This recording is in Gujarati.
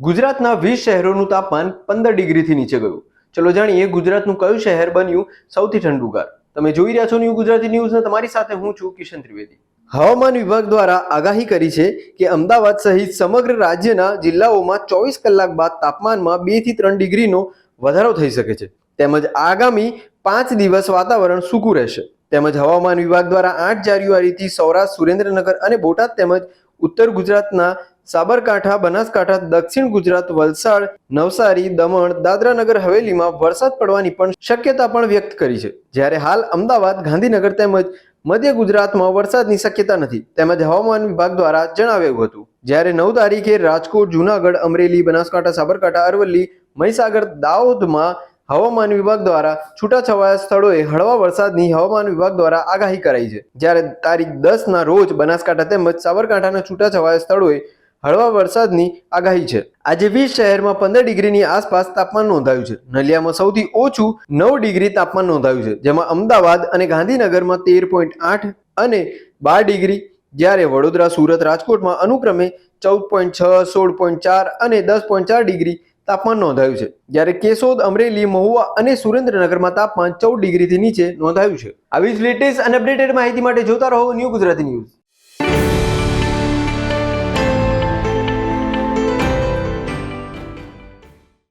ગુજરાતના વીસ શહેરોનું તાપમાન પંદર ડિગ્રીથી નીચે ગયું. ચલો જાણીએ ગુજરાતનું કયું શહેર બન્યું સૌથી ઠંડુગાર. તમે જોઈ રહ્યા છો ન્યૂ ગુજરાતી ન્યૂઝને તમારી સાથે હું છું કિશન ત્રિવેદી. હવામાન વિભાગ દ્વારા આગાહી કરી છે કે અમદાવાદ સહિત સમગ્ર રાજ્યના જિલ્લાઓમાં ચોવીસ કલાક બાદ તાપમાનમાં બેથી ત્રણ ડિગ્રીનો વધારો થઈ શકે છે. તેમજ આગામી પાંચ દિવસ વાતાવરણ સૂકું રહેશે. તેમજ હવામાન વિભાગ દ્વારા આઠ જાન્યુઆરીથી સૌરાષ્ટ્ર, સુરેન્દ્રનગર અને બોટાદ તેમજ ઉત્તર ગુજરાતના સાબરકાંઠા, બનાસકાંઠા, દક્ષિણ ગુજરાત, વલસાડ, નવસારી, દમણ દાદરા નગર હવેલીમાં વરસાદ પડવાની પણ શક્યતા પણ વ્યક્ત કરી છે. જ્યારે હાલ અમદાવાદ, ગાંધીનગર તેમજ મધ્ય ગુજરાતમાં વરસાદની શક્યતા નથી, તેમજ હવામાન વિભાગ દ્વારા જણાવ્યું હતું. જ્યારે નવ તારીખે રાજકોટ, જુનાગઢ, અમરેલી, બનાસકાંઠા, સાબરકાંઠા, અરવલ્લી, મહીસાગર, દાહોદમાં હવામાન વિભાગ દ્વારા છૂટાછવાયા સ્થળોએ હળવા વરસાદની હવામાન વિભાગ દ્વારા આગાહી કરાઈ છે. જ્યારે તારીખ દસના રોજ બનાસકાંઠા તેમજ સાબરકાંઠાના છૂટાછવાયા સ્થળોએ હળવા વરસાદની આગાહી છે. આજે વીસ શહેરમાં પંદર ડિગ્રીની આસપાસ તાપમાન નોંધાયું છે. નલિયામાં સૌથી ઓછું નવ ડિગ્રી તાપમાન નોંધાયું છે. જેમાં અમદાવાદ અને ગાંધીનગરમાં તેર પોઈન્ટ આઠ અને બાર ડિગ્રી. જ્યારે વડોદરા, સુરત, રાજકોટમાં અનુક્રમે ચૌદ પોઈન્ટ છ, સોળ પોઈન્ટ ચાર અને દસ પોઈન્ટ ચાર ડિગ્રી તાપમાન નોંધાયું છે. જ્યારે કેશોદ, અમરેલી, મહુવા અને સુરેન્દ્રનગરમાં તાપમાન ચૌદ ડિગ્રીથી નીચે નોંધાયું છે. આવી જ લેટેસ્ટ અને અપડેટેડ માહિતી માટે જોતા રહો ન્યૂ ગુજરાતી ન્યૂઝ.